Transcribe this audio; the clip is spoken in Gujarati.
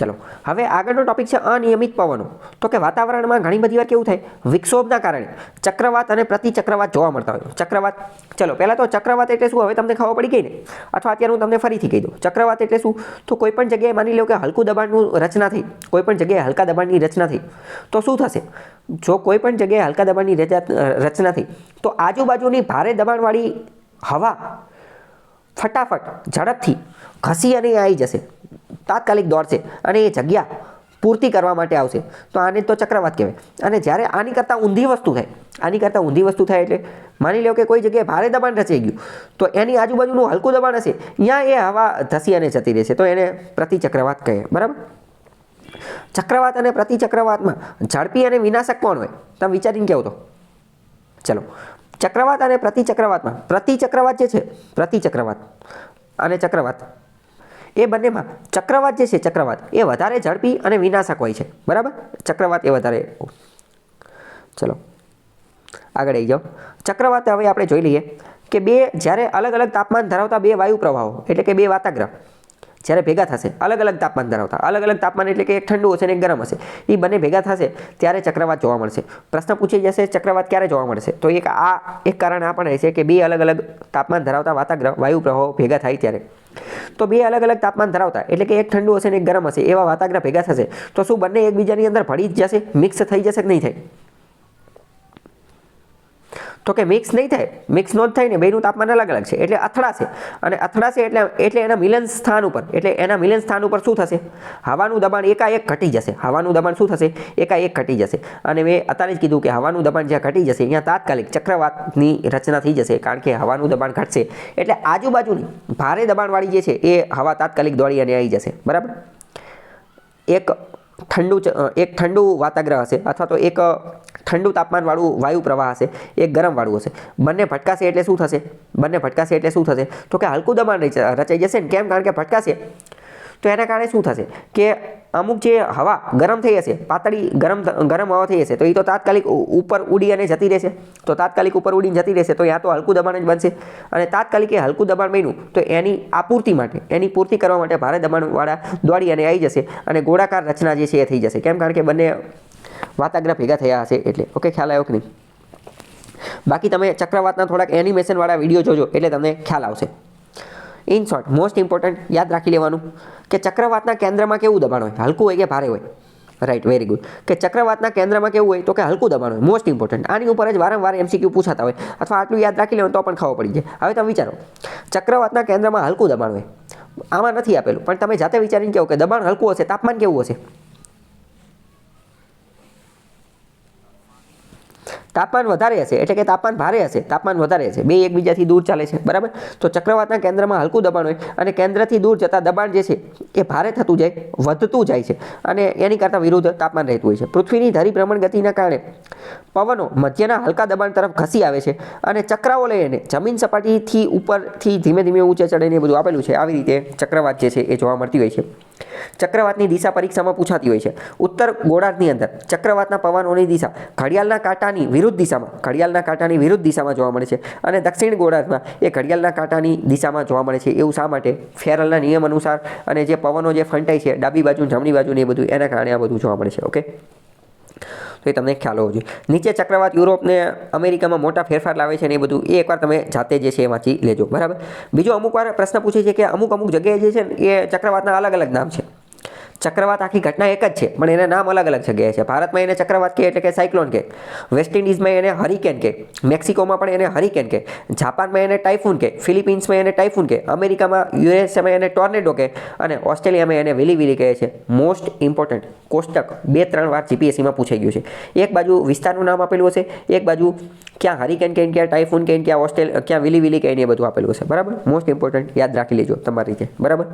ચલો, હવે આગળનો ટોપિક છે અનિયમિત પવનો. તો કે વાતાવરણમાં ઘણી બધી વાર કેવું થાય, વિક્ષોભના કારણે ચક્રવાત અને પ્રતિચક્રવાત જોવા મળતા હોય. ચક્રવાત, ચલો, પહેલાં તો ચક્રવાત એટલે શું? હવે તમને ખબર પડી ગઈ ને? અથવા અત્યારે હું તમને ફરીથી કહી દઉં. ચક્રવાત એટલે શું? તો કોઈ પણ જગ્યાએ માની લો કે હલકું દબાણનું રચના થઈ, કોઈ પણ જગ્યાએ હલકા દબાણની રચના થઈ, તો શું થશે? જો કોઈ પણ જગ્યાએ હલકા દબાણની રચના થઈ, તો આજુબાજુની ભારે દબાણવાળી હવા ફટાફટ ઝડપથી ઘસી અને આવી જશે. તાત્કાલિક દોડશે અને એ જગ્યા પૂર્તિ કરવા માટે આવશે. તો આને તો ચક્રવાત કહેવાય. અને જ્યારે આની કરતાં ઊંધી વસ્તુ થાય, આની કરતાં ઊંધી વસ્તુ થાય એટલે માની લો કે કોઈ જગ્યાએ ભારે દબાણ રચાઈ ગયું, તો એની આજુબાજુનું હલકું દબાણ હશે. ત્યાં એ હવા ધસી અને જતી રહેશે. તો એને પ્રતિચક્રવાત કહે. બરાબર? ચક્રવાત અને પ્રતિચક્રવાતમાં ઝડપી અને વિનાશક કોણ હોય? તમે વિચારીને કહો તો? ચલો. ચક્રવાત અને પ્રતિચક્રવાતમાં પ્રતિચક્રવાત જે છે પ્રતિચક્રવાત અને ચક્રવાત. એ બંનેમાં ચક્રવાત જે છે, ચક્રવાત, એ વધારે ઝડપી અને વિનાશક હોય છે. બરાબર? ચક્રવાત એ વધારે ચલો, આગળ આવી જાઓ. ચક્રવાત હવે આપણે જોઈ લઈએ કે બે, જ્યારે અલગ અલગ તાપમાન ધરાવતા બે વાયુ પ્રવાહો એટલે કે બે વાતાગ્રહ જ્યારે ભેગા થશે, અલગ અલગ તાપમાન ધરાવતા. અલગ અલગ તાપમાન એટલે કે એક ઠંડુ હશે ને એક ગરમ હશે. એ બંને ભેગા થશે ત્યારે ચક્રવાત જોવા મળશે. પ્રશ્ન પૂછી જશે ચક્રવાત ક્યારે જોવા મળશે? તો એક આ, એક કારણ આ પણ હશે કે બે અલગ અલગ તાપમાન ધરાવતા વાતાગ્રહ વાયુ પ્રવાહો ભેગા થાય ત્યારે. તો બે અલગ અલગ તાપમાન ધરાવતા એટલે કે એક ઠંડુ હશે ને એક ગરમ હશે, એવા વાતાગ્રહ ભેગા થશે. તો શું બંને એકબીજાની અંદર ભળી જ જશે? મિક્સ થઈ જશે કે નહીં થાય? તો કે મિક્સ નહીં થાય. મિક્સ નો થાય ને બેનું તાપમાન અલગ અલગ છે. એટલે અથડાશે અને અથડાશે એટલે એટલે એના મિલન સ્થાન ઉપર. એટલે એના મિલન સ્થાન ઉપર શું થશે? હવાનું દબાણ એકાએક ઘટી જશે. હવાનું દબાણ શું થશે? એકાએક ઘટી જશે. અને મેં અત્યારે જ કીધું કે હવાનું દબાણ જ્યાં ઘટી જશે ત્યાં તાત્કાલિક ચક્રવાતની રચના થઈ જશે. કારણ કે હવાનું દબાણ ઘટશે. એટલે આજુબાજુની ભારે દબાણવાળી જે છે, એ હવા તાત્કાલિક દોડી અને આવી જશે. બરાબર? એક ઠંડુ એક ઠંડુ વાતાગ્રહ હશે અથવા તો એક ઠંડુ તાપમાનવાળું વાયુ પ્રવાહ હશે, એક ગરમવાળું હશે. બંને ભટકાશે એટલે શું થશે? બંને ભટકાશે એટલે શું થશે? તો કે હલકું દબાણ રચ- રચાઈ જશે ને? કેમ? કારણ કે ભટકાશે. તો એના કારણે શું થશે? કે અમુક જે હવા ગરમ થઈ હશે, પાતળી ગરમ ગરમ હવા થઈ હશે, તો એ તો તાત્કાલિક ઉપર ઉડી અને જતી રહેશે. તો તાત્કાલિક ઉપર ઉડીને જતી રહેશે, તો યા તો હલકું દબાણ જ બનશે. અને તાત્કાલિક એ હલકું દબાણ બન્યું, તો એની આપૂર્તિ માટે, એની પૂર્તિ કરવા માટે ભારે દબાણવાળા દોડી અને આવી જશે અને ગોળાકાર રચના જે છે એ થઈ જશે. કેમ કારણ કે બંને વાતાગ્રહ ભેગા થયા હશે એટલે. ઓકે, ખ્યાલ આવ્યો કે નહીં? બાકી તમે ચક્રવાતના થોડાક એનિમેશનવાળા વીડિયો જોજો, એટલે તમને ખ્યાલ આવશે. ઇન શોર્ટ મોસ્ટ ઇમ્પોર્ટન્ટ યાદ રાખી લેવાનું કે ચક્રવાતના કેન્દ્રમાં કેવું દબાણ હોય? હલકું હોય કે ભારે હોય? રાઈટ વેરી ગુડ કે ચક્રવાતના કેન્દ્રમાં કેવું હોય તો કે હલકું દબાણ હોય મોસ્ટ ઇમ્પોર્ટન્ટ આની ઉપર જ વારંવાર એમસીક્યુ પૂછાતા હોય. અથવા આટલું યાદ રાખી લેવાનું તો પણ ખબર પડી જાય. હવે તમે વિચારો, ચક્રવાતના કેન્દ્રમાં હલકું દબાણ હોય. આમાં નથી આપેલું, પણ તમે જાતે વિચારીને કહો કે દબાણ હલકું હશે, તાપમાન કેવું હશે? તાપમાન વધારે હશે, એટલે કે તાપમાન ભારે હશે, તાપમાન વધારે હશે. બે એકબીજાથી દૂર ચાલે છે, બરાબર? તો ચક્રવાતના કેન્દ્રમાં હલકું દબાણ હોય અને કેન્દ્રથી દૂર જતા દબાણ જે છે, એ ભારે થતું જાય, વધતું જાય છે. અને એની કરતાં વિરુદ્ધ તાપમાન રહેતું હોય છે. પૃથ્વીની ધરી ભ્રમણ ગતિના કારણે પવનો મધ્યના હલકા દબાણ તરફ ખસી આવે છે અને ચક્રાઓ લઈને જમીન સપાટીથી ઉપરથી ધીમે ધીમે ઊંચે ચડીને બધું આપેલું છે. આવી રીતે ચક્રવાત જે છે, એ જોવા મળતી હોય છે. ચક્રવાતની દિશા પરીક્ષામાં પૂછાતી હોય છે. ઉત્તર ગોળાર્ધની અંદર ચક્રવાતના પવનોની દિશા ઘડિયાળના કાંટાની વિરુદ્ધ દિશામાં, ઘડિયાળના કાંટાની વિરુદ્ધ દિશામાં જોવા મળે છે અને દક્ષિણ ગોળાર્ધમાં એ ઘડિયાળના કાંટાની દિશામાં જોવા મળે છે. એવું શા માટે? ફેરલના નિયમ અનુસાર અને જે પવનો જે ફંટાય છે, ડાબી બાજુ, જમણી બાજુ ને એ બધું, એના કારણે આ બધું જોવા મળે છે. ઓકે તો એ તમને ખ્યાલ હોવો જોઈએ. નીચે ચક્રવાત યુરોપને અમેરિકામાં મોટા ફેરફાર લાવે છે ને એ બધું એ એકવાર તમે જાતે જે છે એ વાંચી લેજો. બરાબર? બીજો અમુક વાર પ્રશ્ન પૂછે છે કે અમુક અમુક જગ્યાએ જે છે એ ચક્રવાતના અલગ અલગ નામ છે. ચક્રવાત આખી ઘટના એક જ છે, પણ એના નામ અલગ અલગ જગ્યાએ છે. ભારતમાં એને ચક્રવાત કહે એટલે કે સાયક્લોન કે વેસ્ટ ઇન્ડિઝમાં એને હરિકેન કે મેક્સિકોમાં પણ એને હરિકેન કે જાપાનમાં એને ટાઇફૂન કે ફિલિપિન્સમાં એને ટાઇફૂન કે અમેરિકામાં, યુએસએમાં એને ટોર્નેડો કે અને ઓસ્ટ્રેલિયામાં એને વિલીવિલી વિલી કહે છે. મોસ્ટ ઇમ્પોર્ટન્ટ કોષ્ટક બે, ત્રણ વાર જીપીએસસીમાં પૂછાઈ ગયું છે. એક બાજુ વિસ્તારનું નામ આપેલું હશે, એક બાજુ ક્યાં હરિકેન કેન ક્યાં ટાઇફૂન કેન ક્યાં ઓસ્ટ્રેલિયા ક્યાં વિલીવિલી કેન એ બધું આપેલું હશે. બરાબર? મોસ્ટ ઇમ્પોર્ટન્ટ યાદ રાખી લેજો તમારી રીતે. બરાબર?